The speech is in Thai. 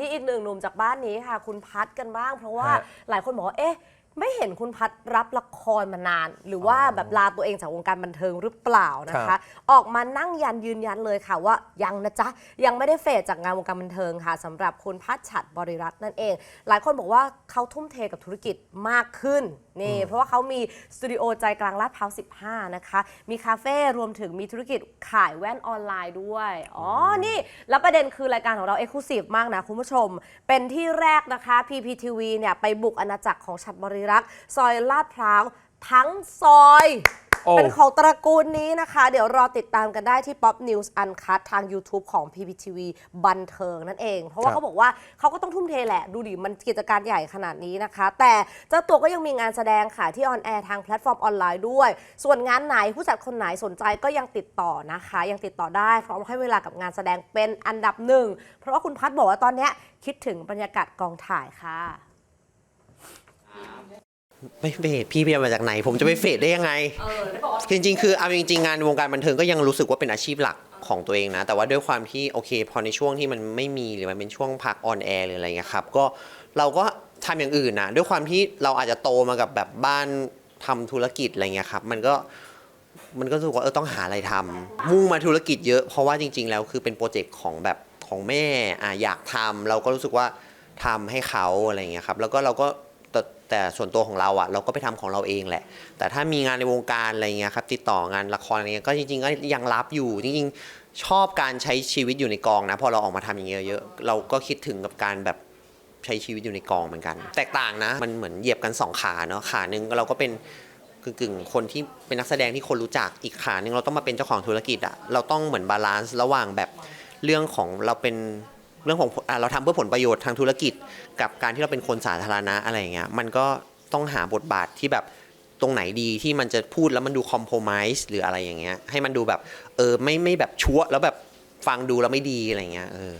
ที่อีกหนึ่งหนุ่มจากบ้านนี้ค่ะ คุณพัดกันบ้าง เพราะว่าฮะ หลายคนบอกว่าเอ๊ะ ไม่เห็นคุณพัดรับละครมานาน หรือว่าแบบลาตัวเองจากวงการบันเทิงหรือเปล่านะครัคะ บ ออกมานั่งยันยืนยันเลยค่ะว่ายังนะจ๊ะ ยังไม่ได้เฟดจากงานวงการบันเทิงค่ะสำหรับคุณพัดฉัดบริรัตน์นั่นเอง หลายคนบอกว่าเขาทุ่มเทกับธุรกิจมากขึ้นนี่เพราะว่าเขามีสตูดิโอใจกลางลาดพร้าว15 นะคะ มีคาเฟ่รวมถึงมีธุรกิจขายแว่นออนไลน์ด้วยอ๋อนี่ แล้วประเด็นคือรายการของเราเอกลูซีฟมากนะคุณผู้ชม เป็นที่แรกนะคะ PPTV เนี่ยไปบุกอาณาจักรของฉัดบริรักษ์ ซอยลาดพร้าวทั้งซอย โอ้ เป็นของตระกูลนี้นะคะ เดี๋ยวรอติดตามกันได้ที่ Pop News Uncut ทาง YouTube ของ PPTV บันเทิงนั่นเอง เพราะว่าครับ เขาบอกว่าเขาก็ต้องทุ่มเทแหละ ดูดิ มันกิจการใหญ่ขนาดนี้นะคะ แต่เจ้าตัวก็ยังมีงานแสดงค่ะ ที่ออนแอร์ทางแพลตฟอร์มออนไลน์ด้วย ส่วนงานไหนผู้จัดคนไหนสนใจก็ยังติดต่อนะคะ ยังติดต่อได้พร้อมให้เวลากับงานแสดงเป็นอันดับหนึ่งเพราะว่าคุณพัฒน์บอกว่าตอนเนี้ยคิดถึงบรรยากาศกองถ่ายค่ะ ไม่เฟดพี่เพียมาจากไหน ผมจะไปเฟดได้ยังไงจริงๆ คือเอาจริงๆ งานวงการบันเทิงก็ยังรู้สึกว่าเป็นอาชีพหลักของตัวเองนะ แต่ว่าด้วยความที่โอเค พอในช่วงที่มันไม่มีหรือมันเป็นช่วงพักออนแอร์หรืออะไรเงี้ยครับ ก็เราก็ทำอย่างอื่นนะด้วยความที่เราอาจจะโตมากับแบบบ้านทำธุรกิจอะไรเงี้ยครับ มันก็มันก็รู้สึกว่าเออต้องหาอะไรทำมุ่งมาธุรกิจเยอะ เพราะว่าจริง ๆ แล้วคือเป็นโปรเจกต์ของแบบของแม่อะอยากทำเราก็รู้สึกว่าทำให้เขาอะไรอย่างเงี้ยครับ แล้วก็เราก็ แต่แต่ส่วนตัวของเราอะเราก็ไปทำของเราเองแหละ แต่ถ้ามีงานในวงการอะไรเงี้ยครับติดต่องานละครอะไรเงี้ยก็จริงๆก็ยังรับอยู่จริงๆชอบการใช้ชีวิตอยู่ในกองนะพอเราออกมาทำอย่างเงี้ยเยอะเราก็คิดถึงกับการแบบใช้ชีวิตอยู่ในกองเหมือนกัน แตกต่างนะ มันเหมือนเหยียบกันสองขาเนาะขาหนึ่งเราก็เป็นกึ่งกึ่งๆคนที่เป็นนักแสดงที่คนรู้จักอีกขาหนึ่งเราต้องมาเป็นเจ้าของธุรกิจอะเราต้องเหมือนบาลานซ์ระหว่างแบบเรื่องของเราเป็น เรื่องของอเราทำเพื่อผลประโยชน์ทางธุรกิจ กับการที่เราเป็นคนสาธารณะอะไรอย่างเงี้ยมันก็ต้องหาบทบาทที่แบบตรงไหนดีที่มันจะพูดแล้วมันดูคอมโพมิสหรืออะไรอย่างเงี้ยให้มันดูแบบเออไม่ไม่แบบชั่วแล้วแบบฟังดูแล้วไม่ดีอะไรเงี้ยเออ